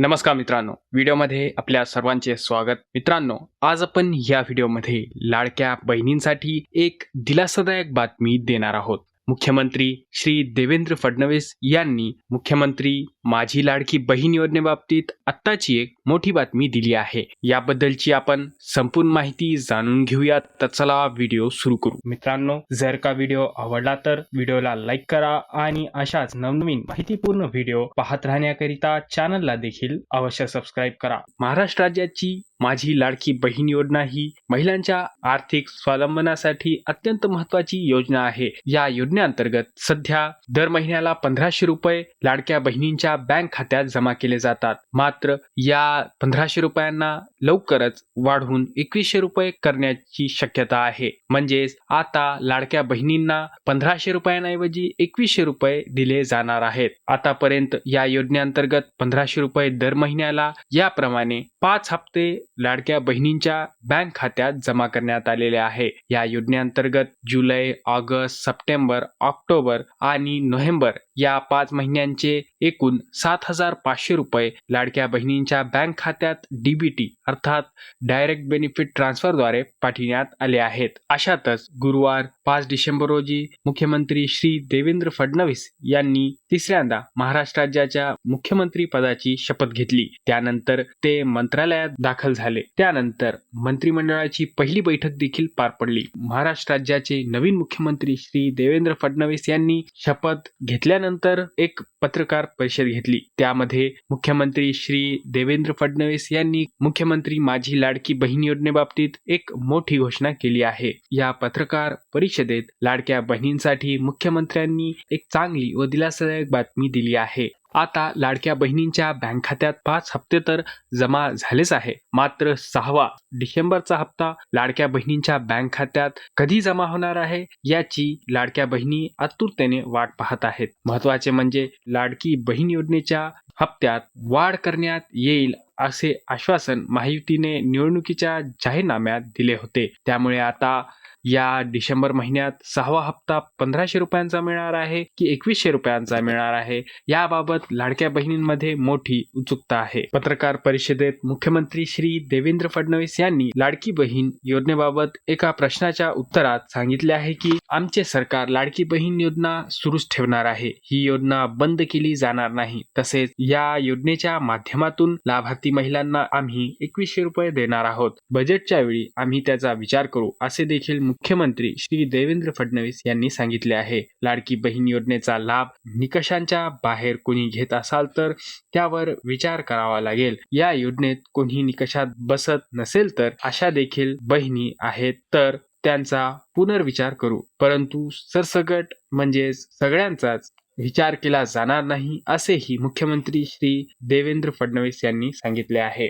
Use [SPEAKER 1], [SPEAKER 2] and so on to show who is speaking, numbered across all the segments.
[SPEAKER 1] नमस्कार मित्रांनो. व्हिडिओमध्ये आपल्या सर्वांचे स्वागत. मित्रांनो आज आपण या व्हिडिओमध्ये लाडक्या बहिणींसाठी एक दिलासादायक बातमी देणार आहोत. मुख्यमंत्री श्री देवेंद्र फडणवीस यांनी मुख्यमंत्री माझी लाडकी बहीण योजनेबाबतीत आत्ताची एक मोठी बातमी दिली आहे. याबद्दलची आपण संपूर्ण माहिती जाणून घेऊयात. तर चला व्हिडिओ सुरू करू. मित्रांनो जर का व्हिडिओ आवडला तर व्हिडिओला लाईक करा आणि अशाच नवनवीन माहितीपूर्ण व्हिडिओ पाहत राहण्याकरिता चॅनलला देखील अवश्य सबस्क्राईब करा. महाराष्ट्र राज्याची माझी लाडकी बहीण योजना ही महिलांच्या आर्थिक स्वावलंबनासाठी अत्यंत महत्वाची योजना आहे. या योजनेअंतर्गत सध्या दर महिन्याला पंधराशे रुपये लाडक्या बहिणींच्या बँक खात्यात जमा केले जातात. मात्र या पंधराशे रुपयांना लवकरच वाढवून एकवीसशे रुपये करण्याची शक्यता आहे. म्हणजेच आता लाडक्या बहिणींना पंधराशे रुपयांऐवजी एकवीसशे रुपये दिले जाणार आहेत. आतापर्यंत या योजनेअंतर्गत पंधराशे रुपये दर महिन्याला याप्रमाणे पाच हप्ते लाडक्या बहिणींच्या बँक खात्यात जमा करण्यात आलेले आहे. या योजनेअंतर्गत जुलै ऑगस्ट सप्टेंबर ऑक्टोबर आणि नोव्हेंबर या पाच महिन्यांचे एकूण सात हजार पाचशे रुपये लाडक्या बहिणींच्या बँक खात्यात डीबीटी अर्थात डायरेक्ट बेनिफिट ट्रान्सफरद्वारे पाठविण्यात आले आहेत. अशातच गुरुवार पाच डिसेंबर रोजी मुख्यमंत्री श्री देवेंद्र फडणवीस यांनी तिसऱ्यांदा महाराष्ट्र राज्याच्या मुख्यमंत्री पदाची शपथ घेतली. त्यानंतर ते मंत्रालयात दाखल झाले. त्यानंतर मंत्रिमंडळाची पहिली बैठक देखील पार पडली. महाराष्ट्र राज्याचे नवीन मुख्यमंत्री श्री देवेंद्र फडणवीस यांनी शपथ घेतल्यानंतर एक पत्रकार परिषद घेतली. त्यामध्ये मुख्यमंत्री श्री देवेंद्र फडणवीस यांनी मुख्यमंत्री माझी लाडकी बहीण योजनेबाबतीत एक मोठी घोषणा केली आहे. या पत्रकार परिषद परिषदेत लाडक्या बहिणींसाठी मुख्यमंत्र्यांनी एक चांगली व दिलासादायक बातमी दिली आहे. आता लाडक्या बहिणींच्या बँक खात्यात पाच हप्ते तर जमा झालेच आहे. मात्र सहावा डिसेंबरचा हप्ता लाडक्या बहिणींच्या बँक खात्यात कधी जमा होणार आहे याची लाडक्या बहिणी आतुरतेने वाट पाहत आहेत. महत्त्वाचे म्हणजे लाडकी बहीण योजनेच्या हप्त्यात वाढ करण्यात येईल असे आश्वासन महायुतीने निवडणुकीच्या जाहीरनाम्यात दिले होते. त्यामुळे आता या डिसेंबर महिन्यात सहावा हप्ता पंधराशे रुपयांचा मिळणार आहे की एकवीसशे रुपयांचा मिळणार आहे? याबाबत लाडक्या बहिणींमध्ये मोठी उत्सुकता आहे. पत्रकार परिषदेत मुख्यमंत्री श्री देवेंद्र फडणवीस यांनी लाडकी बहीण योजनेबाबत एका प्रश्नाच्या उत्तरात सांगितले आहे की आमचे सरकार लाडकी बहीण योजना सुरूच ठेवणार आहे. ही योजना बंद केली जाणार नाही. तसेच या योजनेच्या माध्यमातून लाभार्थी महिलांना आम्ही एकवीसशे रुपये देणार आहोत. बजेटच्या वेळी आम्ही त्याचा विचार करू असे देखील मुख्यमंत्री श्री देवेंद्र फडणवीस यांनी सांगितले आहे. लाडकी बहीण योजनेचा लाभ निकषांच्या बाहेर कोणी घेत असाल तर त्यावर विचार करावा लागेल. या योजनेत कोणी निकषात बसत नसेल तर अशा देखील बहिणी आहेत. तर त्यांचा पुनर्विचार करू. परंतु सरसगट म्हणजेच सगळ्यांचाच विचार केला जाणार नाही असेही मुख्यमंत्री श्री देवेंद्र फडणवीस यांनी सांगितले आहे.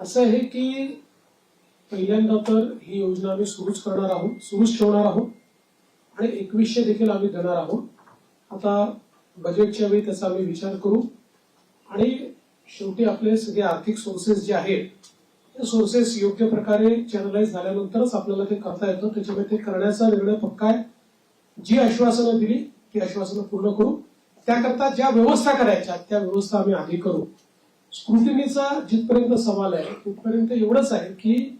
[SPEAKER 2] असं आहे की पहिल्यांदा तर ही योजना आम्ही सुरूच करणार आहोत सुरूच ठेवणार आहोत आणि एकवीसशे देखील आम्ही देणार आहोत. आता बजेटच्या वेळी त्याचा आम्ही विचार करू. आणि शेवटी आपले सगळे आर्थिक सोर्सेस जे आहेत ते सोर्सेस योग्य प्रकारे चॅनलाइज झाल्यानंतरच आपल्याला ते करता येतं. त्याच्यामुळे ते करण्याचा निर्णय पक्का आहे. जी आश्वासनं दिली ती आश्वासनं पूर्ण करू. त्याकरता ज्या व्यवस्था करायच्या त्या व्यवस्था आम्ही आधी करू. स्क्रुटिनीचा जिथपर्यंत सवाल आहे तिथपर्यंत एवढंच आहे की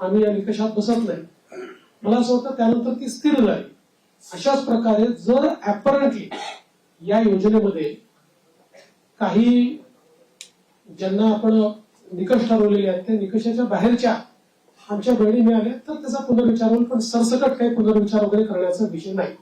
[SPEAKER 2] आम्ही या निकषात बसत नाही. मला असं वाटतं त्यानंतर ती स्थिर राहील. अशाच प्रकारे जर ऍपरंटली या योजनेमध्ये काही ज्यांना आपण निकष ठरवलेले आहेत त्या निकषाच्या बाहेरच्या आमच्या बहिणी मिळाल्या तर त्याचा पुनर्विचार होईल पण सरसकट काही पुनर्विचार वगैरे करण्याचा विषय नाही.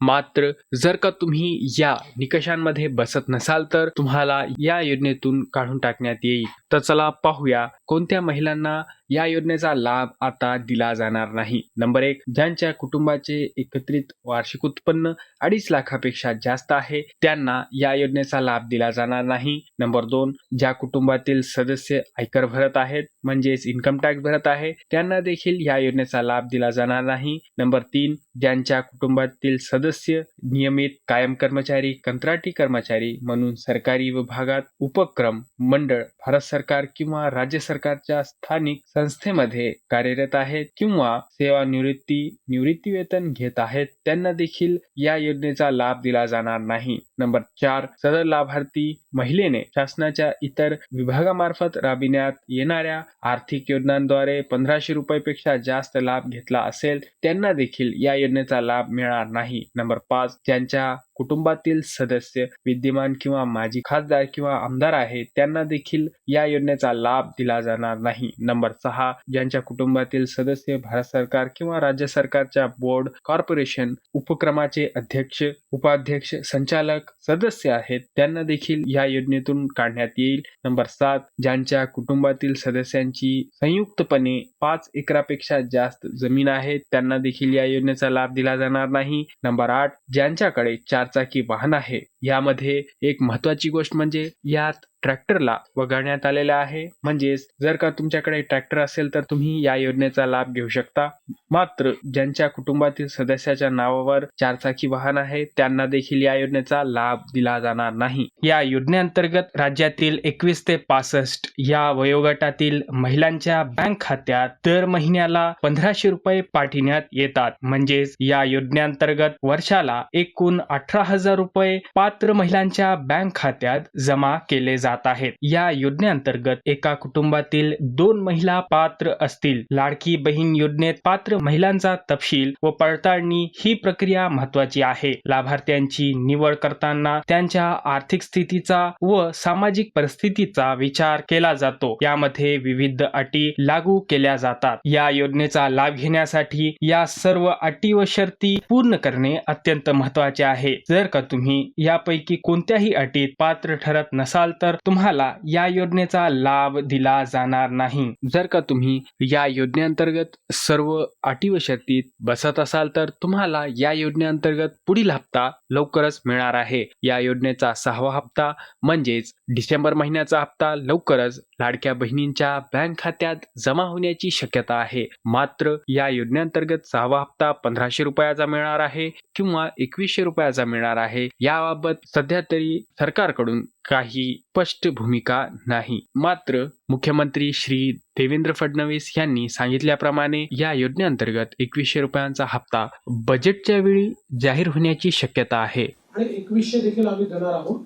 [SPEAKER 1] मात्र जर का तुम्ही या निकषांमध्ये बसत नसाल तर तुम्हाला या योजनेतून काढून टाकण्यात येईल. तर चला पाहूया कोणत्या महिलांना या योजनेचा लाभ आता दिला जाणार नाही. नंबर एक ज्यांच्या कुटुंबाचे एकत्रित वार्षिक उत्पन्न अडीच लाखापेक्षा जास्त आहे त्यांना या योजनेचा लाभ दिला जाणार नाही. नंबर दोन ज्या कुटुंबातील सदस्य आयकर भरत आहेत म्हणजेच इन्कम टॅक्स भरत आहे त्यांना देखील या योजनेचा लाभ दिला जाणार नाही. नंबर तीन ज्यांच्या कुटुंबातील सदस्य नियमित कायम कर्मचारी कंत्राटी कर्मचारी म्हणून सरकारी विभागात उपक्रम मंडळ भारत सरकार किंवा राज्य सरकारच्या स्थानिक संस्थेमध्ये कार्यरत आहेत किंवा सेवानिवृत्ती निवृत्ती वेतन घेत आहेत त्यांना देखील या योजनेचा लाभ दिला जाणार नाही. नंबर चार सदर लाभार्थी महिलेने शासनाच्या इतर विभागामार्फत राबविण्यात येणाऱ्या आर्थिक योजनांद्वारे पंधराशे रुपयापेक्षा जास्त लाभ घेतला असेल त्यांना देखील या योजनेचा लाभ मिळणार नाही. नंबर पाच ज्यांच्या कुटुंबातील सदस्य विद्यमान किंवा माजी खासदार किंवा आमदार आहेत त्यांना देखील या योजनेचा लाभ दिला जाणार नाही. नंबर सहा ज्यांच्या कुटुंबातील सदस्य भारत सरकार किंवा राज्य सरकारच्या बोर्ड कॉर्पोरेशन उपक्रमाचे अध्यक्ष उपाध्यक्ष संचालक सदस्य आहेत त्यांना देखील या योजनेतून काढण्यात येईल. नंबर सात ज्यांच्या कुटुंबातील सदस्यांची संयुक्तपणे पाच एकरापेक्षा जास्त जमीन आहे त्यांना देखील या योजनेचा लाभ दिला जाणार नाही. नंबर आठ ज्यांच्याकडे चार चारचाकी वाहन आहे यामध्ये एक महत्वाची गोष्ट म्हणजे यात ट्रॅक्टरला वगळण्यात आलेला आहे. म्हणजेच जर का तुमच्याकडे ट्रॅक्टर असेल तर तुम्ही या योजनेचा लाभ घेऊ शकता. मात्र ज्यांच्या कुटुंबातील सदस्याच्या नावावर चारचाकी वाहन आहे त्यांना देखील या योजनेचा लाभ दिला जाणार नाही. या योजनेअंतर्गत राज्यातील एकवीस ते पासष्ट या वयोगटातील महिलांच्या बँक खात्यात दर महिन्याला पंधराशे रुपये पाठविण्यात येतात. म्हणजेच या योजनेअंतर्गत वर्षाला एकूण अठरा हजार रुपये पात्र महिलांच्या बँक खात्यात जमा केले जात आहेत. या योजनेअंतर्गत एका कुटुंबातील दोन महिला पात्र असतील. लाडकी बहीण योजनेत पात्र महिलांचा तपशील व पडताळणी ही प्रक्रिया महत्वाची आहे. लाभार्थ्यांची निवड करताना त्यांच्या आर्थिक स्थितीचा व सामाजिक परिस्थितीचा विचार केला जातो. यामध्ये विविध अटी लागू केल्या जातात. या योजनेचा लाभ घेण्यासाठी या सर्व अटी व शर्ती पूर्ण करणे अत्यंत महत्त्वाचे आहे. जर का तुम्ही यापैकी कोणत्याही अटीत पात्र ठरत नसाल तर तुम्हाला या योजनेचा लाभ दिला जाणार नाही. जर का तुम्ही या योजनेअंतर्गत सर्व अटी व शर्तीत बसत असाल तर तुम्हाला या योजनेअंतर्गत पुढील हप्ता लवकरच मिळणार आहे. या योजनेचा सहावा हप्ता म्हणजेच डिसेंबर महिन्याचा हप्ता लवकरच लाडक्या बहिणींच्या बँक खात्यात जमा होण्याची शक्यता आहे. मात्र या योजनेअंतर्गत सहावा हप्ता पंधराशे रुपयाचा मिळणार आहे किंवा एकवीसशे रुपयाचा मिळणार आहे. याबाबत सध्या तरी सरकारकडून काही स्पष्ट भूमिका नाही. मात्र मुख्यमंत्री श्री देवेंद्र फडणवीस यांनी सांगितल्याप्रमाणे या योजनेअंतर्गत एकवीसशे रुपयांचा हप्ता बजेटच्या वेळी जाहीर होण्याची शक्यता आहे.
[SPEAKER 2] आणि एकवीसशे देखील आम्ही देणार आहोत.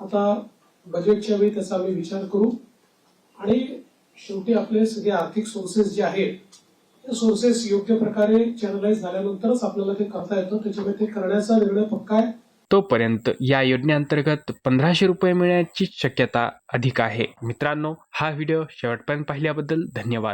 [SPEAKER 2] आता बजेटच्या वेळी त्याचा आम्ही विचार करू. आणि शेवटी आपले सगळे आर्थिक सोर्सेस जे आहेत ते सोर्सेस योग्य प्रकारे चॅनलाइज झाल्यानंतरच आपल्याला ते करता येतं. त्याच्यामुळे ते करण्याचा निर्णय पक्का आहे.
[SPEAKER 1] तोपर्यंत या योजनेअंतर्गत पंधराशे रुपये मिळण्याची शक्यता अधिक आहे. मित्रांनो हा व्हिडिओ शेवटपर्यंत पाहिल्याबद्दल धन्यवाद.